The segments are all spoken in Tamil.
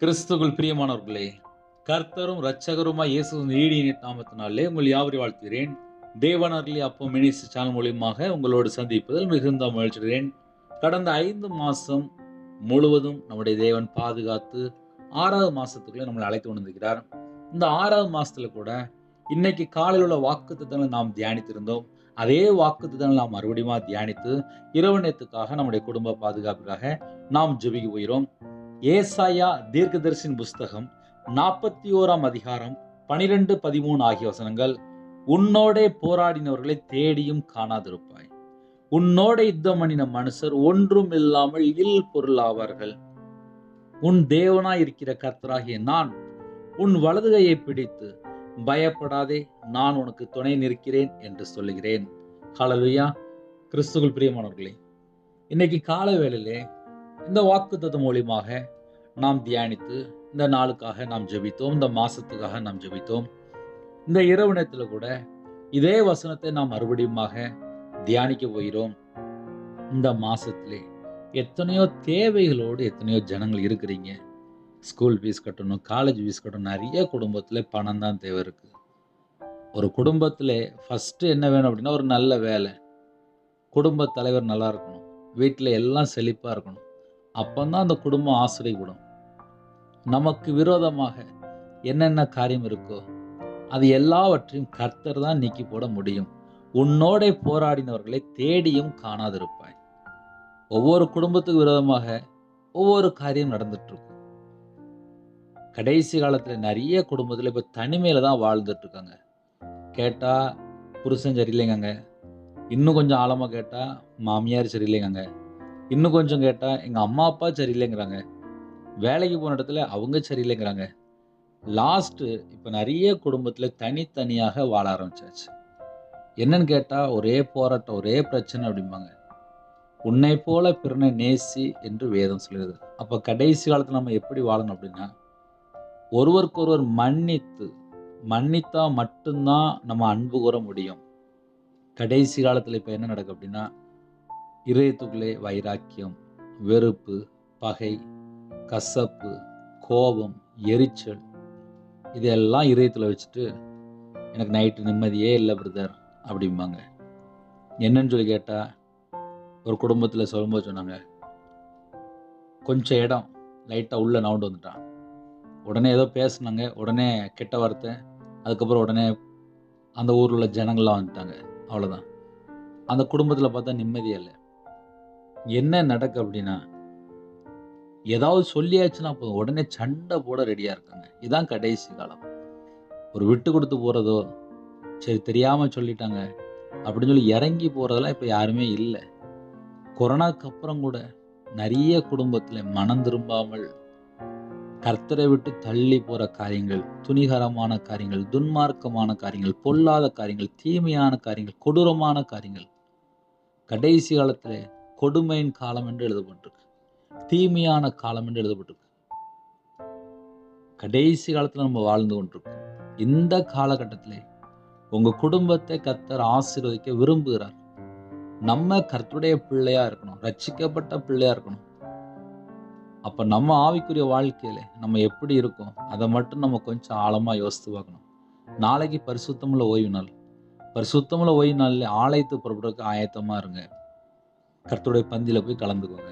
கிறிஸ்துகள் பிரியமானவர்களே கர்த்தரும் இரட்சகருமாய் இயேசு நீடிய நாமத்தினாலே உங்கள் யாவரை வாழ்த்துகிறேன். தேவனர்லி அப்போ மினிஸ் சேனல் மூலியமாக உங்களோடு சந்திப்பதில் மிகுந்த மகிழ்ச்சிகிறேன் கடந்த ஐந்து மாதம் முழுவதும் நம்முடைய தேவன் பாதுகாத்து ஆறாவது மாதத்துக்குள்ளே நம்மளை அழைத்து வந்திருக்கிறார். இந்த ஆறாவது மாதத்தில் கூட இன்னைக்கு காலையில் உள்ள வாக்குத்தத்தங்களை நாம் தியானித்திருந்தோம். அதே வாக்குத்தத்தங்களை நாம் மறுபடியும் தியானித்து இரவு நேரத்துக்காக நம்முடைய குடும்ப பாதுகாப்புக்காக நாம் ஜெபிக்க போகிறோம். ஏசாயா தீர்க்கதரிசின் புஸ்தகம் நாற்பத்தி ஓராம் அதிகாரம் பனிரெண்டு பதிமூணு ஆகிய வசனங்கள் உன்னோடே போராடினவர்களை தேடியும் காணாதிருப்பாய். உன்னோட யுத்தம் பண்ணின மனுஷர் ஒன்றும் இல்லாமல் இல் பொருளாவார்கள் உன் தேவனாய் இருக்கிற கர்த்தராகிய நான் உன் வலதுகையை பிடித்து பயப்படாதே நான் உனக்கு துணை நிற்கிறேன் என்று சொல்லுகிறேன். காலலுயா கிறிஸ்துவுக்குள் பிரியமானவர்களே இன்னைக்கு காலை வேளையிலே இந்த வாக்குத்தத்தம் மூலியமாக நாம் தியானித்து இந்த நாளுக்காக நாம் ஜெபித்தோம் இந்த மாசத்துக்காக நாம் ஜெபித்தோம். இந்த இரவு நேரத்தில் கூட இதே வசனத்தை நாம் மறுபடியுமாக தியானிக்க போகிறோம். இந்த மாசத்திலே எத்தனையோ தேவைகளோடு எத்தனையோ ஜனங்கள் இருக்கிறீங்க. ஸ்கூல் ஃபீஸ் கட்டணும் காலேஜ் ஃபீஸ் கட்டணும் நிறைய குடும்பத்தில் பணம் தான் தேவை இருக்குது ஒரு குடும்பத்தில் ஃபஸ்ட்டு என்ன வேணும் அப்படின்னா ஒரு நல்ல வேலை. குடும்ப தலைவர் நல்லா இருக்கணும். வீட்டில் எல்லாம் செழிப்பாக இருக்கணும். அப்பந்தான் அந்த குடும்பம் ஆசிரியப்படும் நமக்கு விரோதமாக என்னென்ன காரியம் இருக்கோ அது எல்லாவற்றையும் கர்த்தர் தான் நீக்கி போட முடியும். உன்னோட போராடினவர்களை தேடியும் காணாதிருப்பாய். ஒவ்வொரு குடும்பத்துக்கு விரோதமாக ஒவ்வொரு காரியம் நடந்துட்டு இருக்கும் கடைசி காலத்தில் நிறைய குடும்பத்தில் இப்போ தனிமையில் தான் வாழ்ந்துட்டு இருக்காங்க கேட்டால் புருஷன் சரியில்லைங்க இன்னும் கொஞ்சம் ஆழமாக கேட்டால் மாமியார் சரியில்லைங்க இன்னும் கொஞ்சம் கேட்டால் எங்கள் அம்மா அப்பா சரியில்லைங்கிறாங்க. வேலைக்கு போன இடத்துல அவங்க சரியில்லைங்கிறாங்க. லாஸ்ட்டு இப்போ நிறைய குடும்பத்தில் தனித்தனியாக வாழ ஆரம்பிச்சாச்சு. என்னன்னு கேட்டால் ஒரே போராட்டம் ஒரே பிரச்சனை அப்படிம்பாங்க. உன்னை போல பிறனை நேசி என்று வேதம் சொல்கிறது அப்போ கடைசி காலத்தில் நம்ம எப்படி வாழணும் அப்படின்னா ஒருவருக்கொருவர் மன்னித்து மன்னித்தா மட்டும்தான் நம்ம அன்பு கூற முடியும். கடைசி காலத்தில் இப்போ என்ன நடக்கும் அப்படின்னா இதயத்துக்குள்ளே வைராக்கியம் வெறுப்பு பகை கசப்பு கோபம் எரிச்சல் இதெல்லாம் இதயத்தில் வச்சுட்டு எனக்கு நைட்டு நிம்மதியே இல்லை பிரதர் அப்படிம்பாங்க. என்னன்னு சொல்லி கேட்டால் ஒரு குடும்பத்தில் சொல்லும்போது சொன்னாங்க கொஞ்சம் இடம் லைட்டாக உள்ளே நவுண்டு வந்துட்டான். உடனே ஏதோ பேசினாங்க உடனே கெட்ட வார்த்தை அதுக்கப்புறம் உடனே அந்த ஊரில் உள்ள ஜனங்கள்லாம் வந்துட்டாங்க அவ்வளோதான் அந்த குடும்பத்தில் பார்த்தா நிம்மதியே இல்லை. என்ன நடக்கு அப்படின்னா ஏதாவது சொல்லியாச்சுன்னா போதும். உடனே சண்டை போட ரெடியாக இருக்காங்க. இதுதான் கடைசி காலம். ஒரு விட்டு கொடுத்து போகிறதோ சரி தெரியாமல் சொல்லிட்டாங்க அப்படின்னு சொல்லி இறங்கி போகிறதெல்லாம் இப்போ யாருமே இல்லை. கொரோனாக்கு அப்புறம் கூட நிறைய குடும்பத்தில் மனம் திரும்பாமல் கர்த்தரை விட்டு தள்ளி போகிற காரியங்கள் துணிகரமான காரியங்கள் துன்மார்க்கமான காரியங்கள் பொல்லாத காரியங்கள் தீமையான காரியங்கள் கொடூரமான காரியங்கள் கடைசி காலத்தில் கொடுமையின் காலம் என்று எழுதப்பட்டிருக்கு. தீமையான காலம் என்று எழுதப்பட்டிருக்கு. கடைசி காலத்தில் நம்ம வாழ்ந்து கொண்டிருக்கோம். இந்த காலகட்டத்திலே உங்க குடும்பத்தை கத்தர் ஆசீர்வதிக்க விரும்புகிறார். நம்ம கர்த்துடைய பிள்ளையா இருக்கணும் ரட்சிக்கப்பட்ட பிள்ளையா இருக்கணும். அப்ப நம்ம ஆவிக்குரிய வாழ்க்கையில நம்ம எப்படி இருக்கோம் அதை மட்டும் நம்ம கொஞ்சம் ஆழமா யோசித்து பார்க்கணும். நாளைக்கு பரிசுத்தமுள்ள ஓய்வு நாள். பரிசுத்தமுள்ள ஓய்வு நாள்ல ஆலயத்து புறப்படுறதுக்கு ஆயத்தமா இருங்க. கர்த்தருடைய பந்தியில் போய் கலந்துக்கோங்க.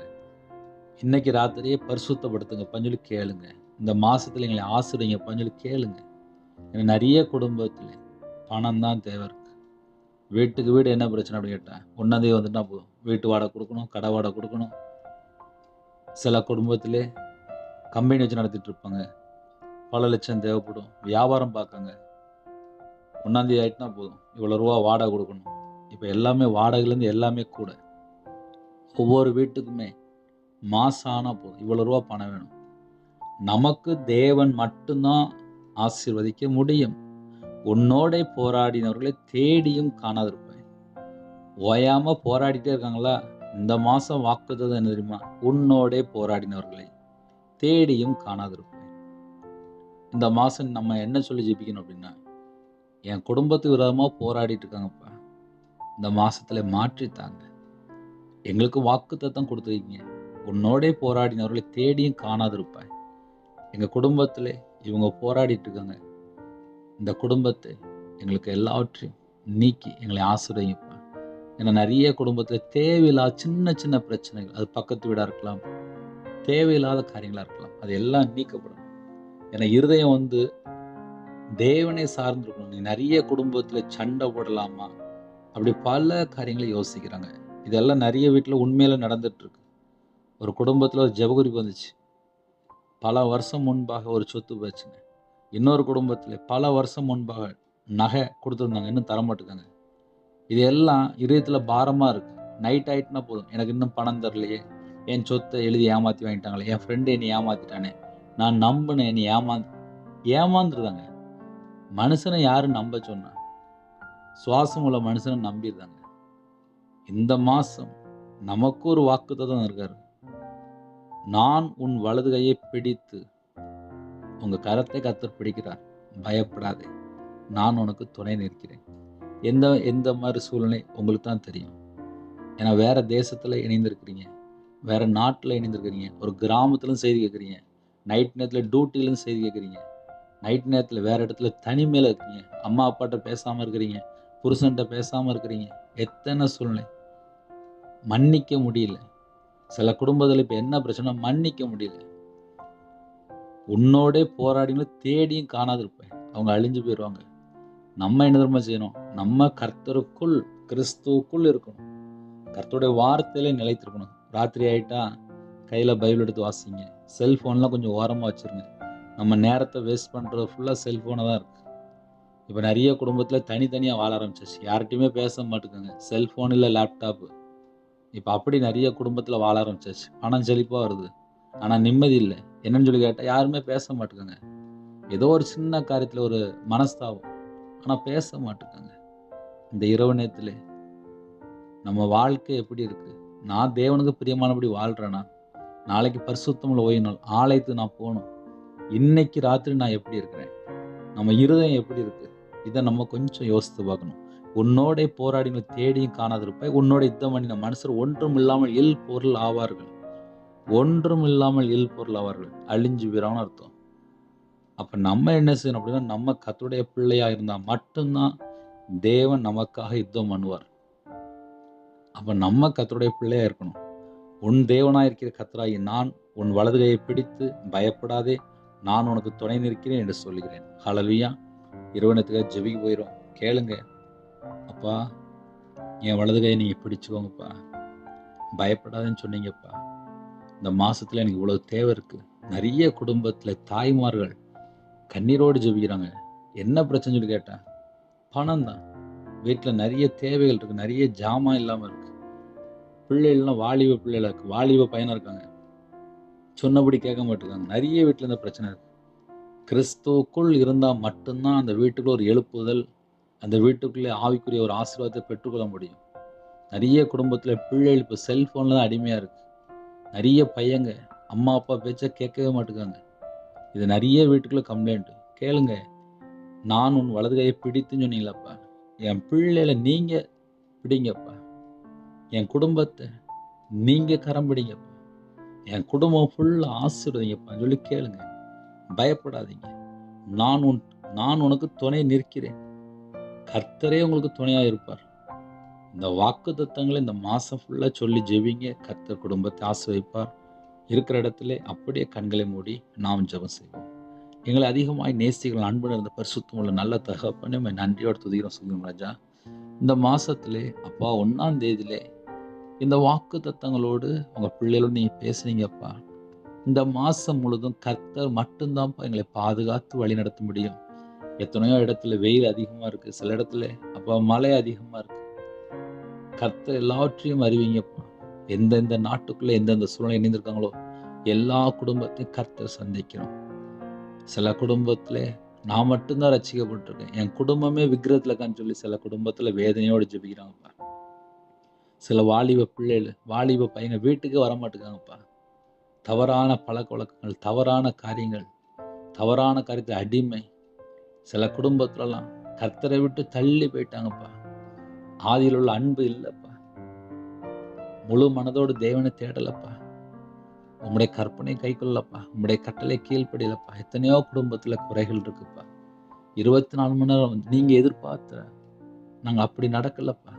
இன்னைக்கு ராத்திரியே பரிசுத்தப்படுத்துங்க பஞ்சலி கேளுங்க. இந்த மாதத்தில் எங்களை ஆசிரியங்க பஞ்சலி கேளுங்க. ஏன்னா நிறைய குடும்பத்தில் பணம் தான் தேவை இருக்குது வீட்டுக்கு வீடு என்ன பிரச்சனை அப்படின்னு கேட்டேன் ஒன்றாந்தே வந்துட்டா போதும். வீட்டு வாடகை கொடுக்கணும் கடை வாடகை கொடுக்கணும். சில குடும்பத்திலே கம்பெனி வச்சு நடத்திட்டு இருப்பாங்க. பல லட்சம் தேவைப்படும். வியாபாரம் பார்க்காங்க. ஒன்றாந்தேதி ஆகிட்டுனா போதும். இவ்வளோ ரூபா வாடகை கொடுக்கணும். இப்போ எல்லாமே வாடகைலேருந்து எல்லாமே கூட. ஒவ்வொரு வீட்டுக்குமே மாசம் ஆனால் போதும். இவ்வளோ ரூபா பணம் வேணும். நமக்கு தேவன் மட்டும்தான் ஆசீர்வதிக்க முடியும். உன்னோட போராடினவர்களை தேடியும் காணாதிருப்பேன். ஓயாமல் போராடிட்டே இருக்காங்களா? இந்த மாதம் வாக்குத்தது என்ன தெரியுமா? உன்னோட போராடினவர்களை தேடியும் காணாதிருப்பேன். இந்த மாதம் நம்ம என்ன சொல்லி ஜெபிக்கணும் அப்படின்னா என் குடும்பத்துக்கு விரோதமாக போராடிட்டு இருக்காங்கப்பா. இந்த மாதத்தில் மாற்றித்தாங்க எங்களுக்கு வாக்கு தத்தம் கொடுத்துருக்கீங்க. உன்னோடே போராடினவர்களை தேடியும் காணாதிருப்பாய். எங்கள் குடும்பத்தில் இவங்க போராடிட்டு இருக்காங்க. இந்த குடும்பத்தை எங்களுக்கு எல்லாவற்றையும் நீக்கி எங்களை ஆசிரியப்பா ஏன்னா நிறைய குடும்பத்தில் தேவையில்லாத சின்ன சின்ன பிரச்சனைகள் அது பக்கத்து வீடாக இருக்கலாம் தேவையில்லாத காரியங்களாக இருக்கலாம் அது எல்லாம் நீக்கப்படும். ஏன்னா இருதயம் வந்து தேவனை சார்ந்திருக்கணும். நீ நிறைய குடும்பத்தில் சண்டை போடலாமா? அப்படி பல காரியங்களை யோசிக்கிறாங்க. இதெல்லாம் நிறைய வீட்டில் உண்மையில் நடந்துகிட்ருக்கு ஒரு குடும்பத்தில் ஒரு ஜபகுறிப்பு வந்துச்சு. பல வருஷம் முன்பாக ஒரு சொத்து பிரச்சனை இன்னொரு குடும்பத்தில் பல வருஷம் முன்பாக நகை கொடுத்துருந்தாங்க. இன்னும் தர மாட்டேங்காங்க. இது எல்லாம் இதயத்தில் பாரமாக இருக்குது நைட் ஆயிட்டுனா போதும். எனக்கு இன்னும் பணம் தரலையே. என் சொத்தை எழுதி ஏமாற்றி வாங்கிட்டாங்களே. என் ஃப்ரெண்டு என்னை ஏமாற்றிட்டானே நான் நம்பினேன் என்னை ஏமா ஏமாந்துருதாங்க. மனுஷனை யாரும் நம்ப சொன்னா? சுவாசம் உள்ள மனுஷனை நம்பிடுறாங்க இந்த மாசம் நமக்கு ஒரு வாக்குத்தத்தம் இருக்கார். நான் உன் வலது கையை பிடித்து உங்க கரத்தை கத்தர் பிடிக்கிறார். பயப்படாதே. நான் உனக்கு துணை நிற்கிறேன். எந்த எந்த மாதிரி சூழ்நிலை உங்களுக்கு தான் தெரியும். ஏன்னா வேற தேசத்தில் இணைந்திருக்கிறீங்க. வேற நாட்டில் இணைந்திருக்கிறீங்க. ஒரு கிராமத்துலையும் செய்தி கேட்குறீங்க. நைட் நேரத்தில் டியூட்டிலும் செய்தி கேட்குறீங்க. நைட் நேரத்தில் வேற இடத்துல தனிமையில் இருக்கீங்க. அம்மா அப்பாட்ட பேசாமல் இருக்கிறீங்க. புருஷன்கிட்ட பேசாமல் இருக்கிறீங்க. எத்தனை சூழ்நிலை. மன்னிக்க முடியல. சில குடும்பத்தில் இப்போ என்ன பிரச்சனை மன்னிக்க முடியல. உன்னோடே போராடிங்களும் தேடியும் காணாது இருப்பேன் அவங்க அழிஞ்சு போயிடுவாங்க நம்ம என்ன தர்மம் செய்யணும்? நம்ம கர்த்தருக்குள் கிறிஸ்துவுக்குள் இருக்கணும். கர்த்தருடைய வார்த்தையிலே நிலைத்திருக்கணும். ராத்திரி ஆயிட்டா கையில் பைபிள் எடுத்து வாசிங்க. செல்ஃபோன்லாம் கொஞ்சம் ஓரமாக வச்சுருங்க. நம்ம நேரத்தை வேஸ்ட் பண்ணுறது ஃபுல்லாக செல்ஃபோனை தான் இருக்குது இப்போ நிறைய குடும்பத்தில் தனித்தனியாக வாழ ஆரம்பிச்சிச்சு. யார்கிட்டையுமே பேச மாட்டேங்குங்க செல்ஃபோன் இல்லை லேப்டாப்பு. இப்போ அப்படி நிறைய குடும்பத்தில் வாழ ஆரம்பிச்சாச்சு. பணம் செழிப்பாக வருது. ஆனால் நிம்மதி இல்லை. என்னன்னு சொல்லி கேட்டால் யாருமே பேச மாட்டேங்க ஏதோ ஒரு சின்ன காரியத்தில் ஒரு மனஸ்தாபம். ஆனால் பேச மாட்டேங்க இந்த இரவு நேரத்தில் நம்ம வாழ்க்கை எப்படி இருக்குது நான் தேவனுக்கு பிரியமானபடி வாழ்கிறேன்னா நாளைக்கு பரிசுத்தமில் ஓயினால் ஆலயத்துக்கு நான் போகணும். இன்னைக்கு ராத்திரி நான் எப்படி இருக்கிறேன்? நம்ம இருதயம் எப்படி இருக்குது இதை நம்ம கொஞ்சம் யோசித்து பார்க்கணும். உன்னோட போராடின தேடியும் காணாதிருப்பாய். உன்னோட யுத்தம் பண்ணின மனுஷர் ஒன்றும் இல்லாமல் இல் பொருள் ஆவார்கள். ஒன்றும் இல்லாமல் இல் பொருள் ஆவார்கள். அழிஞ்சு வீரான்னு அர்த்தம். அப்போ நம்ம என்ன செய்யணும் அப்படின்னா நம்ம கத்துடைய பிள்ளையாக இருந்தால் மட்டும்தான் தேவன் நமக்காக யுத்தம் பண்ணுவார். அப்போ நம்ம கத்துடைய பிள்ளையாக இருக்கணும். உன் தேவனாக இருக்கிற கத்தராகி நான் உன் வலது கையை பிடித்து பயப்படாதே நான் உனக்கு துணை நிற்கிறேன் என்று சொல்லுகிறேன். ஹalleluya இருவனத்துக்காக ஜெபிக்க போயிடும் கேளுங்க. அப்பா என் வலது கையை நீங்கள் பிடிச்சுக்கோங்கப்பா. பயப்படாதேன்னு சொன்னீங்கப்பா. இந்த மாதத்தில் எனக்கு இவ்வளவு தேவை இருக்குது நிறைய குடும்பத்தில் தாய்மார்கள் கண்ணீரோடு ஜெபிக்கிறாங்க. என்ன பிரச்சனை சொல்லி கேட்டேன். பணம் தான். வீட்டில் நிறைய தேவைகள் இருக்குது நிறைய ஜாமான் இல்லாமல் இருக்குது பிள்ளைகள்லாம் வாலிப பிள்ளைகளாக இருக்குது வாலிப பையனாக இருக்காங்க. சொன்னபடி கேட்க மாட்டேங்காங்க நிறைய வீட்டில் இந்த பிரச்சனை இருக்குது கிறிஸ்துவுக்குள் இருந்தால் மட்டும்தான் அந்த வீட்டுக்குள்ள ஒரு எழுப்புதல் அந்த வீட்டுக்குள்ளே ஆவிக்குரிய ஒரு ஆசீர்வாதத்தை பெற்றுக்கொள்ள முடியும். நிறைய குடும்பத்தில் பிள்ளைகள் இப்போ செல்ஃபோனில் தான் அடிமையாக இருக்குது நிறைய பையங்க அம்மா அப்பா பேச்சை கேட்கவே மாட்டேங்காங்க இது நிறைய வீட்டுக்குள்ளே கம்ப்ளைண்ட் கேளுங்க நான் உன் வலது கையை பிடித்துன்னு சொன்னீங்களாப்பா? என் பிள்ளையில நீங்கள் பிடிங்கப்பா. என் குடும்பத்தை நீங்கள் கரம் பிடிங்கப்பா. என் குடும்பம் ஃபுல்லாக ஆசிர்வதிங்கப்பான்னு சொல்லி கேளுங்க. பயப்படாதீங்க. நான் உன் நான் உனக்கு துணை நிற்கிறேன். கர்த்தரே உங்களுக்கு துணையாக இருப்பார். இந்த வாக்கு தத்தங்களை இந்த மாதம் ஃபுல்லாக சொல்லி ஜெபிங்க. கர்த்தர் குடும்பத்தை ஆசிர்வதிப்பார். இருக்கிற இடத்துல அப்படியே கண்களை மூடி நாம் ஜெபம் செய்வோம். எங்களை அதிகமாய் நேசிகள் அன்பு இருந்த பரிசுத்தம் உள்ள நல்ல தகப்பனே நம்ம நன்றியோடு துதிக்கிறோம் சொல்லுங்க ராஜா. இந்த மாதத்துல அப்பா ஒன்றாம் தேதியிலே இந்த வாக்கு தத்தங்களோடு உங்கள் பிள்ளைகளோடு நீங்கள் பேசுனீங்கப்பா. இந்த மாதம் முழுதும் கர்த்தர் மட்டும்தான்ப்பா எங்களை பாதுகாத்து வழி நடத்த முடியும். எத்தனையோ இடத்துல வெயில் அதிகமா இருக்கு. சில இடத்துல அப்போ மழை அதிகமா இருக்கு. கர்த்தர் எல்லாவற்றையும் அறிவிங்கப்பா எந்தெந்த நாட்டுக்குள்ள எந்தெந்த சூழ்நிலை இணைந்திருக்காங்களோ எல்லா குடும்பத்தையும் கர்த்தர் சந்திக்கிறோம் சில குடும்பத்துல நான் மட்டும்தான் ரசிக்கப்பட்டிருக்கேன். என் குடும்பமே விக்கிரத்துல இருக்கான்னு சொல்லி சில குடும்பத்துல வேதனையோடு ஜெபிக்கிறாங்கப்பா சில வாலிப பிள்ளைகள் வாலிப பையங்க வீட்டுக்கு வரமாட்டேங்காங்கப்பா தவறான பழக்க வழக்கங்கள் தவறான காரியங்கள் தவறான காரியத்தில் அடிமை சில குடும்பத்துலலாம் கர்த்தரை விட்டு தள்ளி போயிட்டாங்கப்பா. ஆதியில் உள்ள அன்பு இல்லைப்பா. முழு மனதோடு தேவனை தேடலப்பா. உம்முடைய கற்பனை கைக்குள்ளப்பா. உம்முடைய கட்டளை கீழ்ப்படியிலப்பா. எத்தனையோ குடும்பத்தில் குறைகள் இருக்குப்பா. இருபத்தி நாலு மணி நேரம் நீங்கள் எதிர்பார்த்த நாங்கள் அப்படி நடக்கலப்பா.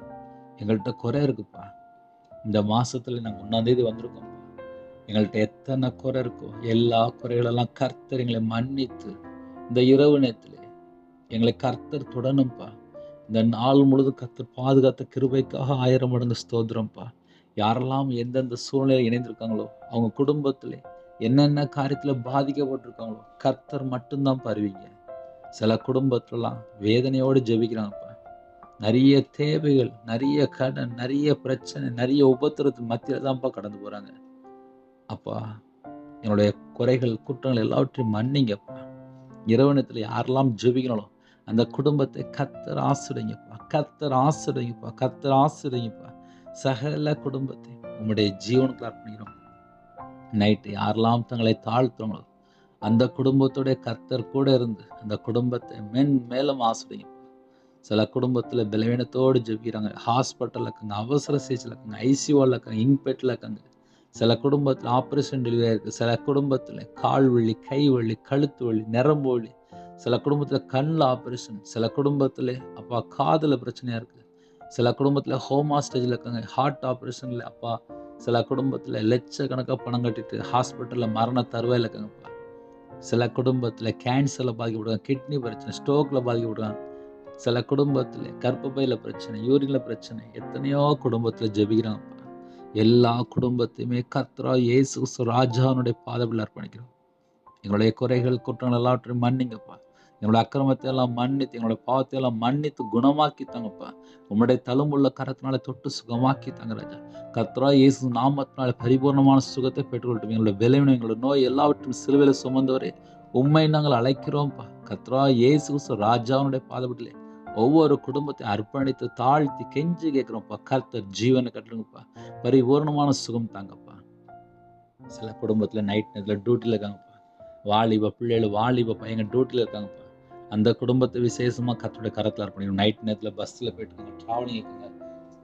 எங்கள்கிட்ட குறை இருக்குப்பா. இந்த மாசத்துல நாங்கள் ஒன்றாந்தேதி வந்திருக்கோம்ப்பா எங்கள்கிட்ட எத்தனை குறை இருக்கோ எல்லா குறைகளெல்லாம் கர்த்தர் எங்களை மன்னித்து இந்த இரவு நேரத்திலே எங்களை கர்த்தர் தொடணும்ப்பா இந்த நாள் முழுதும் கர்த்தர் பாதுகாத்த கிருபைக்காக ஆயிரம் மடங்கு ஸ்தோத்திரம்ப்பா யாரெல்லாம் எந்தெந்த சூழ்நிலையில் இணைந்திருக்காங்களோ அவங்க குடும்பத்தில் என்னென்ன காரியத்தில் பாதிக்கப்பட்டிருக்காங்களோ கர்த்தர் மட்டும்தான் பருவீங்க சில குடும்பத்துலலாம் வேதனையோடு ஜெபிக்கிறாங்கப்பா. நிறைய தேவைகள் நிறைய கடன் நிறைய பிரச்சனை நிறைய உபத்திரத்து மத்தியில் தான்ப்பா கடந்து போகிறாங்க அப்பா என்னுடைய குறைகள் குற்றங்கள் எல்லாவற்றையும் மன்னிங்கப்பா. இறைவனத்தில் யாரெல்லாம் ஜெபிக்கணும் அந்த குடும்பத்தை கத்தர் ஆசிரியப்பா கத்தர் ஆசிரியப்பா கத்தர் ஆசிரியப்பா. சகல குடும்பத்தை உங்களுடைய ஜீவனுக்கு அர்ப்பணிக்கிறோம். நைட்டு யாரெல்லாம் தங்களை தாழ்த்துறோங்களோ அந்த குடும்பத்துடைய கர்த்தர் கூட இருந்து அந்த குடும்பத்தை மென் மேலும் ஆசிரியம் சில குடும்பத்தில் பலவீனத்தோடு ஜெபிக்கிறாங்க. ஹாஸ்பிட்டலில் இருக்காங்க அவசர சிகிச்சையில் இருக்காங்க ஐசியூவில் இருக்காங்க இன்பெட்டில் இருக்காங்க. சில குடும்பத்தில் ஆப்ரேஷன் டெலிவரி இருக்குது சில குடும்பத்தில் கால் வலி கை வலி கழுத்து வலி நரம்பு வலி சில குடும்பத்தில் கண்ணில் ஆப்ரேஷன் சில குடும்பத்தில் அப்பா காதில் பிரச்சனையாக இருக்குது சில குடும்பத்தில் ஹோமா ஸ்டேஜில் இருக்காங்க ஹார்ட் ஆப்ரேஷனில் அப்பா சில குடும்பத்தில் லட்சக்கணக்காக பணம் கட்டிட்டு ஹாஸ்பிட்டலில் மரண தருவாயில் இருக்காங்கப்பா சில குடும்பத்தில் கேன்சரில் பாதிக்கப்படுவாங்க கிட்னி பிரச்சனை ஸ்ட்ரோக்கில் பாதிக்கப்படுவாங்க சில குடும்பத்தில் கர்ப்பப்பையில் பிரச்சனை யூரினில் பிரச்சனை எத்தனையோ குடும்பத்தில் ஜெபிக்கிறாங்கப்பா எல்லா குடும்பத்தையுமே கத்ரா இயேசு கிறிஸ்து ராஜானுடைய பாதவில் அர்ப்பணிக்கிறோம். எங்களுடைய குறைகள் குற்றங்கள் எல்லாவற்றையும் மன்னிங்கப்பா எங்களோட அக்கிரமத்தை எல்லாம் மன்னித்து எங்களோட பாவத்தை எல்லாம் மன்னித்து குணமாக்கி தாங்கப்பா உங்களுடைய தழும்புள்ள கரத்தினால தொட்டு சுகமாக்கி தாங்க ராஜா. கத்ரா இயேசு நாமத்தினால பரிபூர்ணமான சுகத்தை பெற்றுக்கொள்ளட்டும். எங்களோட விளைவின எங்களோட நோய் எல்லாவற்றும் சிலுவையில் சுமந்தவரே. உண்மை நாங்கள் அழைக்கிறோம்ப்பா. கத்ரா இயேசு ராஜாவுடைய பாதப்பட்டிலே ஒவ்வொரு குடும்பத்தை அர்ப்பணித்து தாழ்த்தி கெஞ்சி கேட்குறோம்ப்பா. கர்த்தர் ஜீவனை கட்டுங்கப்பா பரிபூர்ணமான சுகம் தாங்கப்பா. சில குடும்பத்தில் நைட் நேரத்தில் டியூட்டியில் இருக்காங்கப்பா. வாலிப பிள்ளைகள் வாலிப பையங்க டியூட்டியில் இருக்காங்கப்பா. அந்த குடும்பத்தை விசேஷமாக கத்தோட கரத்தில் அர்ப்பணிக்கணும். நைட் நேரத்தில் பஸ்ஸில் போயிட்டு இருக்காங்க. ட்ராவலிங் இருக்குங்க.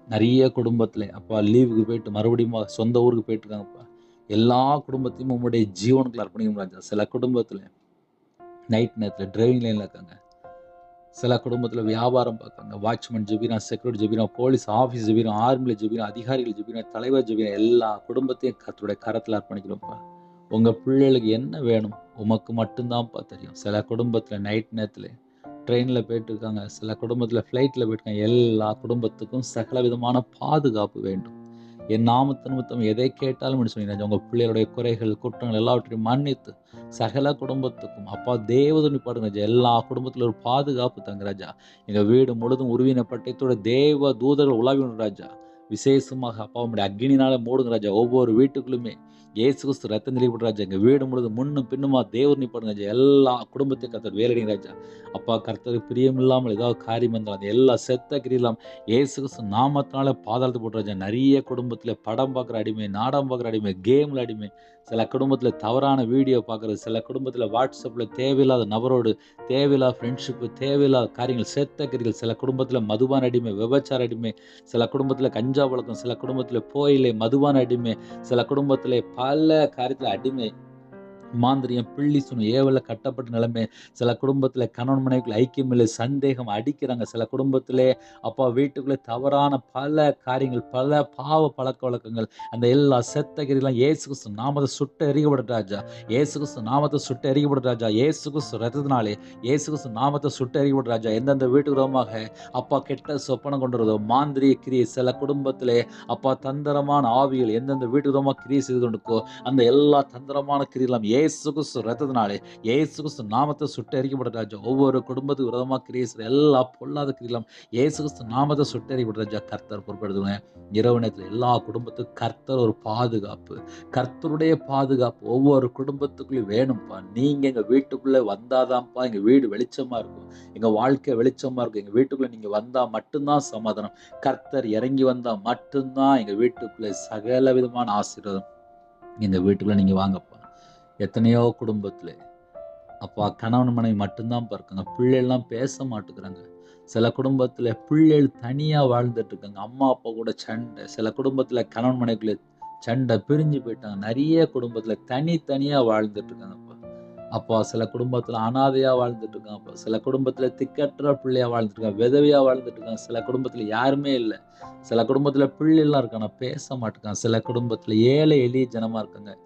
நிறைய குடும்பத்தில். அப்பா லீவுக்கு போயிட்டு மறுபடியும் சொந்த ஊருக்கு போயிட்டு இருக்காங்கப்பா. எல்லா குடும்பத்தையும் உங்களுடைய ஜீவனுக்குள்ள அர்ப்பணிக்க முடியாது சில குடும்பத்தில் நைட் நேரத்தில் டிரைவிங் லைனில் இருக்காங்க. சில குடும்பத்தில் வியாபாரம் பார்க்காங்க வாட்ச்மேன் ஜெபினா செக்யூரிட்டி ஜெபினா போலீஸ் ஆஃபீஸ் ஜெபினா ஆர்மியில் ஜெபினா அதிகாரிகள் ஜெபினா தலைவர் ஜெபினா எல்லா குடும்பத்தையும் கத்தோடைய கரத்தில் அர்ப்பணிக்கிறோம்ப்பா உங்கள் பிள்ளைகளுக்கு என்ன வேணும்? உமக்கு மட்டும்தான்ப்பா தெரியும். சில குடும்பத்தில் நைட் நேரத்தில் ட்ரெயினில் போயிட்டு இருக்காங்க சில குடும்பத்தில் ஃப்ளைட்டில் போயிட்டுருக்காங்க. எல்லா குடும்பத்துக்கும் சகல விதமான பாதுகாப்பு வேண்டும். என் நாமத்து நிமித்தம் எதை கேட்டாலும் சொன்னீங்க உங்கள் பிள்ளைகளுடைய குறைகள் குற்றங்கள் எல்லாவற்றையும் மன்னித்து சகல குடும்பத்துக்கும் அப்பா தேவதுனி பாடுங்க ராஜா. எல்லா குடும்பத்தில் ஒரு பாதுகாப்பு தங்க ராஜா. எங்கள் வீடு முழுதும் உருவின பட்டயத்தோட தேவ தூதர்கள் உலாவின ராஜா. விசேஷமாக அப்பா உங்களுடைய அக்னினால மூடுங்க ராஜா. ஒவ்வொரு வீட்டுக்குள்ளுமே ஏசு கிறிஸ்து ரத்தம் தெளிவுபட ராஜா. எங்கள் வீடு முழுது முன்னும் பின்னுமா தேவர் நிப்பாடுங்க ராஜா. எல்லா குடும்பத்தையும் கர்த்தர் வேலடிங்க ராஜா. அப்பா கர்த்தர் பிரியம் இல்லாமல் ஏதாவது காரியம் இருந்தாலும் எல்லா செத்த கிரியெல்லாம் ஏசு கிறிஸ்து நாமத்தினால பாதாளத்து போட்டு ராஜா. நிறைய குடும்பத்தில் படம் பார்க்குற அடிமை நாடகம் பார்க்குற அடிமை கேமில் அடிமை. சில குடும்பத்தில் தவறான வீடியோ பார்க்குறது சில குடும்பத்தில் வாட்ஸ்அப்பில் தேவையில்லாத நபரோடு தேவையில்லாத ஃப்ரெண்ட்ஷிப்பு தேவையில்லாத காரியங்கள் செத்த கிரிகள் சில குடும்பத்தில் மதுபான அடிமை விபச்சார அடிமை. சில குடும்பத்தில் கஞ்சா பழக்கம் சில குடும்பத்தில் போயிலை மதுபான அடிமை. சில குடும்பத்தில் பல காரியத்தில் அடிமை. மாந்திரியம் பிள்ளி சுனு ஏவல கட்டப்பட்ட நிலைமை. சில குடும்பத்தில் கணவன் மனைவிக்குள்ள ஐக்கியம் இல்லை சந்தேகம் அடிக்கிறாங்க. சில குடும்பத்திலே அப்பா வீட்டுக்குள்ளே தவறான பல காரியங்கள் பல பாவ பழக்க வழக்கங்கள். அந்த எல்லா செத்தகிரிலாம் ஏசு கிறிஸ்து நாமத்தை சுட்ட எரிக்கப்பட்ட ராஜா. ஏசு கிறிஸ்து நாமத்தை சுட்டு எரிக்கப்பட்ட ராஜா. ஏசு கிறிஸ்து ரத்தத்தினாலே ஏசு கிறிஸ்து நாமத்தை சுட்ட எரிக்கப்பட்ட ராஜா. எந்தெந்த வீட்டுக்கு அப்பா கெட்ட சொப்பனம் கொண்டு வருதோ? மாந்திரிய கிரியை சில குடும்பத்திலே அப்பா தந்திரமான ஆவிகள் எந்தெந்த வீட்டுக்கு கிரியை செய்து கொண்டிருக்கோ? அந்த எல்லா தந்திரமான கிரியெல்லாம் ஏசு குசு ரத்தத்தினாலே ஏசு கிறிஸ்து நாமத்தை சுட்டு ராஜா ஒவ்வொரு குடும்பத்துக்கு விரதமாக கிரியேசர் எல்லா பொல்லாத கிரியலாம் ஏசு கிறிஸ்து நாமத்தை சுட்டு ராஜா கர்த்தர் பொறுப்படுத்துவேன் இரவு நேரத்தில் எல்லா குடும்பத்துக்கும் கர்த்தர் ஒரு பாதுகாப்பு. கர்த்தருடைய பாதுகாப்பு ஒவ்வொரு குடும்பத்துக்குள்ளேயும் வேணும்ப்பா. நீங்கள் எங்கள் வீட்டுக்குள்ளே வந்தாதான்ப்பா எங்கள் வீடு வெளிச்சமாக இருக்கும். எங்கள் வாழ்க்கை வெளிச்சமாக இருக்கும். எங்கள் வீட்டுக்குள்ளே நீங்கள் வந்தால் மட்டும்தான் சமாதானம். கர்த்தர் இறங்கி வந்தால் மட்டும்தான் எங்கள் வீட்டுக்குள்ளே சகல விதமான ஆசீர்வாதம். எங்கள் வீட்டுக்குள்ளே நீங்கள் வாங்கப்பா. எத்தனையோ குடும்பத்தில். அப்பா கணவன் மனைவி மட்டும்தான் பார்க்குங்க பிள்ளைகள்லாம் பேச மாட்டுக்கிறாங்க. சில குடும்பத்தில் பிள்ளைகள் தனியாக வாழ்ந்துட்டு இருக்காங்க அம்மா அப்பா கூட சண்டை. சில குடும்பத்தில் கணவன் மனைவிக்குள்ளே சண்டை பிரிஞ்சு போயிட்டாங்க. நிறைய குடும்பத்தில் தனித்தனியா வாழ்ந்துட்டு இருக்காங்கப்பா அப்பா சில குடும்பத்துல அனாதையா வாழ்ந்துட்டு இருக்காங்கப்பா சில குடும்பத்தில் திக்கற்ற பிள்ளையா வாழ்ந்துட்டு இருக்காங்க விதவையாக வாழ்ந்துட்டு இருக்காங்க சில குடும்பத்தில் யாருமே இல்லை. சில குடும்பத்தில் பிள்ளைலாம் இருக்காங்க. பேச மாட்டேங்காங்க சில குடும்பத்தில் ஏழை எளிய ஜனமா இருக்காங்க.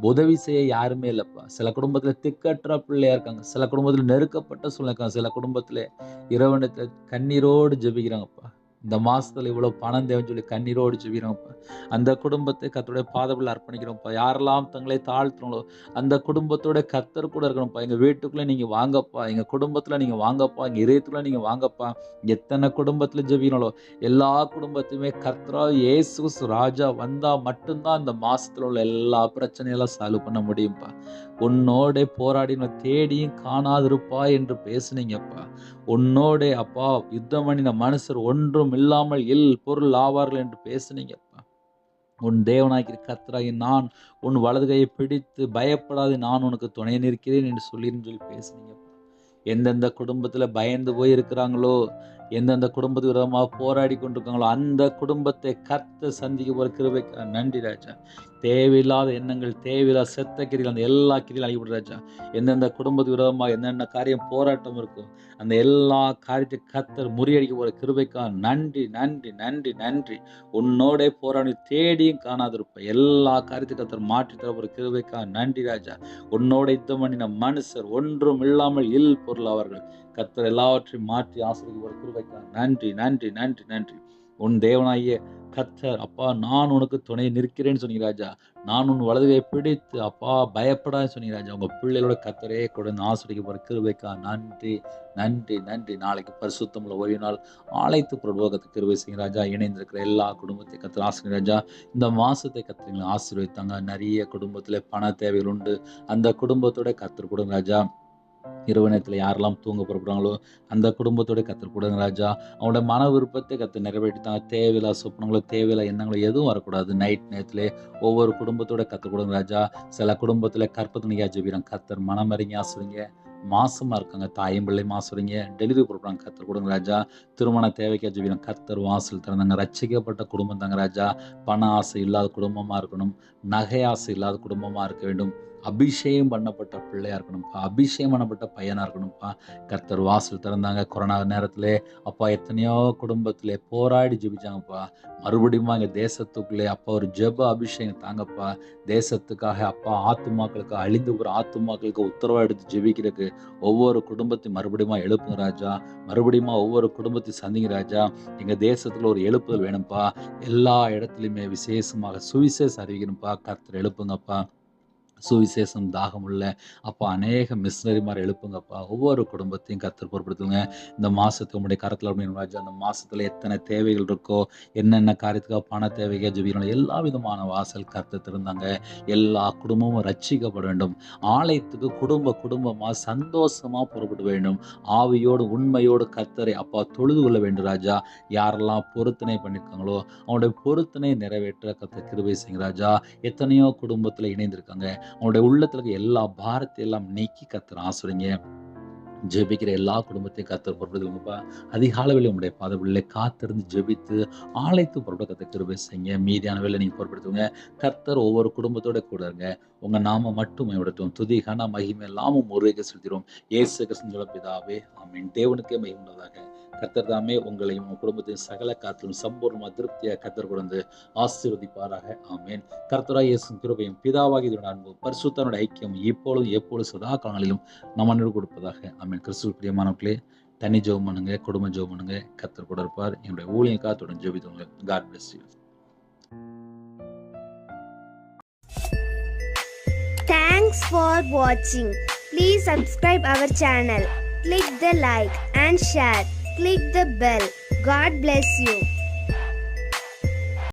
உதவி செய்ய யாருமே இல்லைப்பா சில குடும்பத்தில் திக்கற்ற பிள்ளையா இருக்காங்க. சில குடும்பத்தில் நெருக்கப்பட்ட சூழ்நிலை இருக்காங்க. சில குடும்பத்தில் இறைவனத்தில் கண்ணீரோடு ஜெபிக்கிறாங்கப்பா. இந்த மாசத்துல இவ்வளவு பணம் தேவைன்னு சொல்லி கண்ணீரோடு ஜெபிக்கிறோம்ப்பா அந்த குடும்பத்தை கத்தருடைய பாதவில் அர்ப்பணிக்கிறோம்ப்பா. யாரெல்லாம் தங்களை தாழ்த்துறோங்களோ அந்த குடும்பத்தோட கத்தர் கூட இருக்கணும்ப்பா. எங்க வீட்டுக்குள்ள நீங்க வாங்கப்பா. எங்க குடும்பத்துல நீங்க வாங்கப்பா. எங்க இதயத்துக்குள்ள நீங்க வாங்கப்பா. எத்தனை குடும்பத்துல ஜெபிக்கிறோங்களோ எல்லா குடும்பத்தையுமே கர்த்தரா இயேசு ராஜா வந்தா மட்டும்தான் அந்த மாசத்துல உள்ள எல்லா பிரச்சனையெல்லாம் சால்வ் பண்ண முடியும்ப்பா. உன்னோட போராடின தேடியும் காணாதிருப்பா என்று பேசுனீங்கப்பா. உன்னோட அப்பா யுத்தம் பண்ணின மனுஷர் ஒன்றும் இல்லாமல் இல் பொருள் ஆவார்கள் என்று பேசுனீங்கப்பா உன் தேவனாகிற கத்தராகி நான் உன் வலது கையை பிடித்து பயப்படாது நான் உனக்கு துணை நிற்கிறேன் என்று சொல்லின்னு சொல்லி பேசுனீங்கப்பா எந்தெந்த குடும்பத்துல பயந்து போய் இருக்கிறாங்களோ எந்தெந்த குடும்பத்து விதமாக போராடி கொண்டிருக்காங்களோ அந்த குடும்பத்தை கத்து சந்திக்க போகிற கிருபைக்கு நன்றி ராஜா. தேவையில்லாத எண்ணங்கள் தேவையில்லாத செத்த கிரிகள் அந்த எல்லா கிரிகளும் அழிவிடு ராஜா. எந்தெந்த குடும்பத்து விரோதமாக என்னென்ன காரியம் போராட்டம் இருக்கும் அந்த எல்லா காரியத்தை கத்தர் முறியடிக்க போகிற கிருபைக்கா நன்றி நன்றி நன்றி நன்றி. உன்னோட போராடி தேடியும் காணாதிருப்ப எல்லா காரியத்தை கத்தர் மாற்றி தர போகிற கிருபைக்கா நன்றி ராஜா. உன்னோட யுத்தம் பண்ணின மனுஷர் ஒன்றும் இல்லாமல் இல் பொருள் அவர்கள். கத்தர் எல்லாவற்றையும் மாற்றி ஆசிரியர் போற நன்றி நன்றி நன்றி நன்றி. உன் தேவனாகிய கத்தர் அப்பா நான் உனக்கு துணை நிற்கிறேன்னு சொன்னீங்க ராஜா. நான் உன் வலதுகை பிடித்து அப்பா பயப்படாது சொன்னீங்க ராஜா. உங்கள் பிள்ளைகளோட கத்தரே கூட ஆசிரியர் போற கிருபைக்கா நன்றி நன்றி நன்றி. நாளைக்கு பரிசுத்தமுள்ள ஓய்வு நாள் ஆலைத்து பிரபோகத்துக்கு கிருபை செய்யுங்க ராஜா. இணைந்திருக்கிற எல்லா குடும்பத்தை கத்திர ஆசிரியர் ராஜா. இந்த மாதத்தை கத்திரங்களை ஆசீர்வதித்தாங்க. நிறைய குடும்பத்தில் பண தேவைகள் உண்டு. அந்த குடும்பத்தோட கத்திர கொடுங்க ராஜா. இரவு நேரத்தில் யாரெல்லாம் தூங்க புறப்படுறாங்களோ அந்த குடும்பத்தோட கத்தர் கொடுங்க ராஜா. அவனோட மன விருப்பத்தை கத்து நிறைவேற்றித்தாங்க தேவையில்லா சொப்னங்களோ தேவையில்லா எண்ணங்களோ எதுவும் வரக்கூடாது. நைட் நேரத்தில் ஒவ்வொரு குடும்பத்தோட கத்தர் கொடுங்க ராஜா. சில குடும்பத்தில் கற்பத்தனையா ஜெபிடும் கத்தர் மனமறிங்க ஆசுறீங்க மாசமாக இருக்காங்க. தாயும் பிள்ளை மாசுறீங்க டெலிவரி கொடுக்குறாங்க கத்தர் கொடுங்க ராஜா. திருமண தேவைக்கா ஜெபிக்கிறோம் கத்தர் வாசல் திறந்தாங்க. ரட்சிக்கப்பட்ட குடும்பம் தாங்க ராஜா. பண ஆசை இல்லாத குடும்பமா இருக்கணும். நகை ஆசை இல்லாத குடும்பமா இருக்க வேண்டும். அபிஷேகம் பண்ணப்பட்ட பிள்ளையா இருக்கணும்ப்பா. அபிஷேகம் பண்ணப்பட்ட பையனாக இருக்கணும்ப்பா. கர்த்தர் வாசல் திறந்தாங்க. கொரோனா நேரத்தில் அப்பா எத்தனையோ குடும்பத்தில் போராடி ஜெபிச்சாங்கப்பா. மறுபடியும் எங்கள் தேசத்துக்குள்ளே அப்பா ஒரு ஜெப அபிஷேகம் தாங்கப்பா. தேசத்துக்காக அப்பா ஆத்துமாக்களுக்கு அழிந்து போகிற ஆத்துமாக்களுக்கு உத்தரவாக எடுத்து ஜெபிக்கிறதுக்கு ஒவ்வொரு குடும்பத்தையும் மறுபடியும் எழுப்புங்க ராஜா. மறுபடியும் ஒவ்வொரு குடும்பத்தையும் சந்திங்க ராஜா. எங்கள் தேசத்தில் ஒரு எழுப்புதல் வேணும்ப்பா. எல்லா இடத்துலையுமே விசேஷமாக சுவிசேஷம் அறிவிக்கணும்ப்பா. கர்த்தர் எழுப்புங்கப்பா. சுவிசேஷம் தாகமுள்ள அப்பா அநேக மிஷினரிமார் எழுப்புங்கப்பா ஒவ்வொரு குடும்பத்தையும் கத்தர் பொறுப்படுத்துங்க இந்த மாதத்துக்கு உங்களுடைய கரத்தில் அப்படின்னு ராஜா அந்த மாதத்தில் எத்தனை தேவைகள் இருக்கோ என்னென்ன காரியத்துக்காக பண தேவைகள் ஜெபிக்கணும் எல்லா விதமான வாசல் கத்து திறந்தாங்க. எல்லா குடும்பமும் ரட்சிக்கப்பட வேண்டும். ஆலயத்துக்கு குடும்ப குடும்பமாக சந்தோஷமாக புறப்பட வேண்டும். ஆவியோடு உண்மையோடு கத்தரை அப்பா தொழுது கொள்ள வேண்டும் ராஜா. யாரெல்லாம் பொருத்தனை பண்ணியிருக்காங்களோ அவனுடைய பொருத்தனை நிறைவேற்ற கத்த கிருபை சிங் ராஜா. எத்தனையோ குடும்பத்தில் இணைந்திருக்காங்க. உங்களுடைய உள்ளத்துல இருக்க எல்லா பாரத்தை எல்லாம் நீக்கி கத்தர் ஆசுறீங்க ஜெபிக்கிற எல்லா குடும்பத்தையும் கத்தர் அதிக அதிகாலவில் உங்களுடைய பாதவில்லை காத்திருந்து ஜெபித்து ஆலைத்து பொருட்கள் கத்த கிருபை செய்யுங்க. மீதியான வேலை நீங்க பொறுப்படுத்துங்க. கர்த்தர் ஒவ்வொரு குடும்பத்தோட கூட இருங்க. உங்க நாம மட்டும் மேம்படுத்துவோம். துதி கன மகிமை எல்லாமும் ஒருவேக செலுத்திடுவோம். ஏசு கிருஷ்ண பிதாவே ஆமீன். தேவனுக்கே மகிமுள்ளதாக கர்த்தர் தாமே உங்களையும் உங்கள் குடும்பத்தையும் சகல காத்திலும் சம்பூர்ணமாக திருப்தியாக கர்த்தர் கொடுந்து ஆசீர்வதிப்பாராக. ஆமேன். கர்த்தராய் இயேசும் கிருபையும் பிதாவாகி இதோட அன்பு பரிசுத்தனோட ஐக்கியம் இப்பொழுதும் எப்பொழுது சதா காலங்களிலும் நம்ம அன்பு கொடுப்பதாக. ஆமேன். கிறிஸ்துவ பிரியமானவர்களே தனி ஜெபம் பண்ணுங்க குடும்ப ஜெபம் பண்ணுங்க. கர்த்தர் கூட இருப்பார். என்னுடைய ஊழியம் காத்துடன் ஜெபித்துங்க God bless you Thanks for watching. Please subscribe our channel. Click the like and share. Click the bell. God bless you.